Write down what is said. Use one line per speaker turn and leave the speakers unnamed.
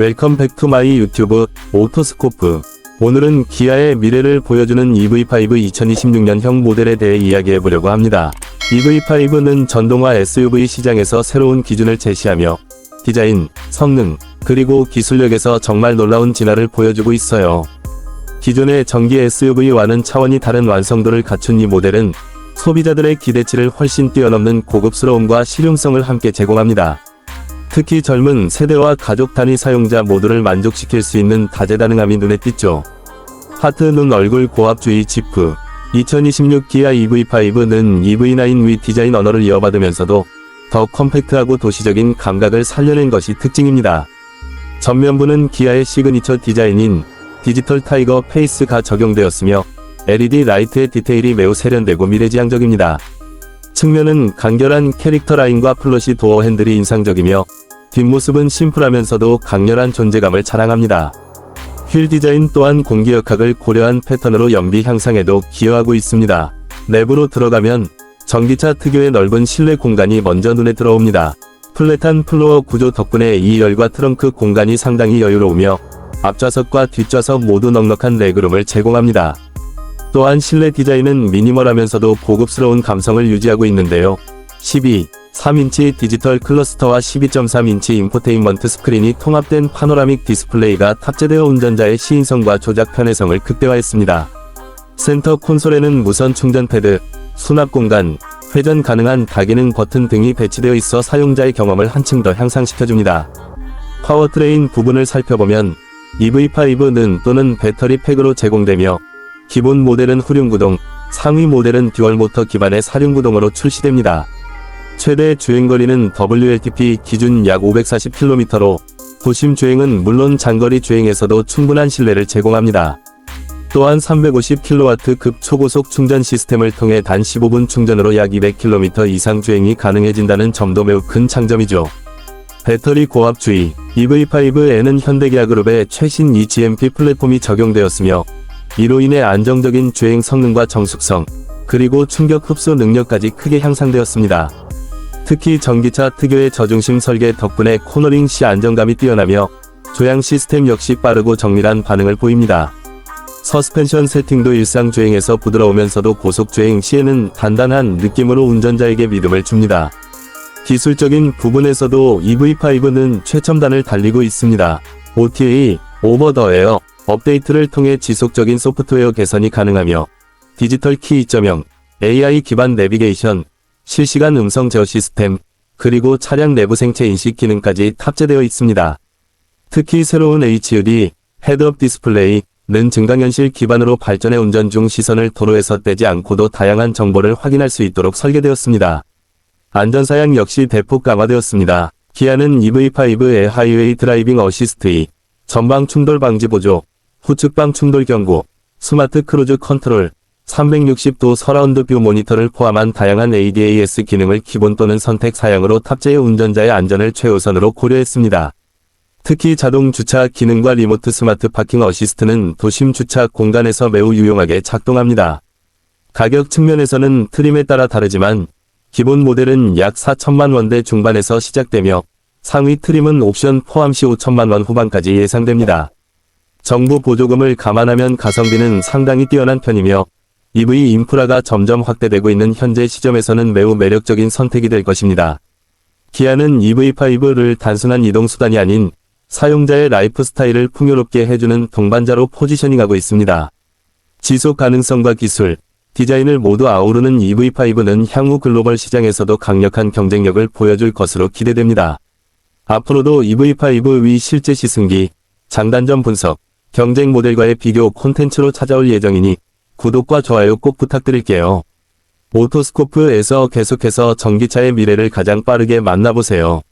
웰컴 백 투 마이 유튜브 오토스코프. 오늘은 기아의 미래를 보여주는 EV5 2026년형 모델에 대해 이야기해 보려고 합니다. EV5는 전동화 SUV 시장에서 새로운 기준을 제시하며 디자인, 성능, 그리고 기술력에서 정말 놀라운 진화를 보여주고 있어요. 기존의 전기 SUV와는 차원이 다른 완성도를 갖춘 이 모델은 소비자들의 기대치를 훨씬 뛰어넘는 고급스러움과 실용성을 함께 제공합니다. 특히 젊은 세대와 가족 단위 사용자 모두를 만족시킬 수 있는 다재다능함이 눈에 띄죠. 하트 눈 얼굴 고압주의 지프 2026 기아 EV5는 EV9 위 디자인 언어를 이어받으면서도 더 컴팩트하고 도시적인 감각을 살려낸 것이 특징입니다. 전면부는 기아의 시그니처 디자인인 디지털 타이거 페이스가 적용되었으며 LED 라이트의 디테일이 매우 세련되고 미래지향적입니다. 측면은 간결한 캐릭터 라인과 플러시 도어 핸들이 인상적이며 뒷모습은 심플하면서도 강렬한 존재감을 자랑합니다. 휠 디자인 또한 공기 역학을 고려한 패턴으로 연비 향상에도 기여하고 있습니다. 내부로 들어가면 전기차 특유의 넓은 실내 공간이 먼저 눈에 들어옵니다. 플랫한 플로어 구조 덕분에 2열과 트렁크 공간이 상당히 여유로우며 앞좌석과 뒷좌석 모두 넉넉한 레그룸을 제공합니다. 또한 실내 디자인은 미니멀하면서도 고급스러운 감성을 유지하고 있는데요. 12, 3인치 디지털 클러스터와 12.3인치 인포테인먼트 스크린이 통합된 파노라믹 디스플레이가 탑재되어 운전자의 시인성과 조작 편의성을 극대화했습니다. 센터 콘솔에는 무선 충전 패드, 수납 공간, 회전 가능한 다기능 버튼 등이 배치되어 있어 사용자의 경험을 한층 더 향상시켜줍니다. 파워트레인 부분을 살펴보면 EV5는 또는 배터리 팩으로 제공되며 기본 모델은 후륜구동, 상위 모델은 듀얼 모터 기반의 사륜구동으로 출시됩니다. 최대 주행거리는 WLTP 기준 약 540km로 도심 주행은 물론 장거리 주행에서도 충분한 신뢰를 제공합니다. 또한 350kW 급 초고속 충전 시스템을 통해 단 15분 충전으로 약 200km 이상 주행이 가능해진다는 점도 매우 큰 장점이죠. 배터리 고압주의 EV5에는 현대기아그룹의 최신 eGMP 플랫폼이 적용되었으며 이로 인해 안정적인 주행 성능과 정숙성, 그리고 충격 흡수 능력까지 크게 향상되었습니다. 특히 전기차 특유의 저중심 설계 덕분에 코너링 시 안정감이 뛰어나며 조향 시스템 역시 빠르고 정밀한 반응을 보입니다. 서스펜션 세팅도 일상 주행에서 부드러우면서도 고속 주행 시에는 단단한 느낌으로 운전자에게 믿음을 줍니다. 기술적인 부분에서도 EV5는 최첨단을 달리고 있습니다. OTA, 오버 더 에어, 업데이트를 통해 지속적인 소프트웨어 개선이 가능하며 디지털 키 2.0, AI 기반 내비게이션, 실시간 음성 제어 시스템, 그리고 차량 내부 생체 인식 기능까지 탑재되어 있습니다. 특히 새로운 HUD, 헤드업 디스플레이는 증강현실 기반으로 발전해 운전 중 시선을 도로에서 떼지 않고도 다양한 정보를 확인할 수 있도록 설계되었습니다. 안전사양 역시 대폭 강화되었습니다. 기아는 EV5의 하이웨이 드라이빙 어시스트 2, 전방 충돌 방지 보조, 후측방 충돌 경고, 스마트 크루즈 컨트롤, 360도 서라운드 뷰 모니터를 포함한 다양한 ADAS 기능을 기본 또는 선택 사양으로 탑재해 운전자의 안전을 최우선으로 고려했습니다. 특히 자동 주차 기능과 리모트 스마트 파킹 어시스트는 도심 주차 공간에서 매우 유용하게 작동합니다. 가격 측면에서는 트림에 따라 다르지만 기본 모델은 약 4천만 원대 중반에서 시작되며 상위 트림은 옵션 포함 시 5천만 원 후반까지 예상됩니다. 정부 보조금을 감안하면 가성비는 상당히 뛰어난 편이며 EV 인프라가 점점 확대되고 있는 현재 시점에서는 매우 매력적인 선택이 될 것입니다. 기아는 EV5를 단순한 이동수단이 아닌 사용자의 라이프 스타일을 풍요롭게 해주는 동반자로 포지셔닝하고 있습니다. 지속 가능성과 기술, 디자인을 모두 아우르는 EV5는 향후 글로벌 시장에서도 강력한 경쟁력을 보여줄 것으로 기대됩니다. 앞으로도 EV5 위 실제 시승기, 장단점 분석, 경쟁 모델과의 비교 콘텐츠로 찾아올 예정이니 구독과 좋아요 꼭 부탁드릴게요. 오토스코프에서 계속해서 전기차의 미래를 가장 빠르게 만나보세요.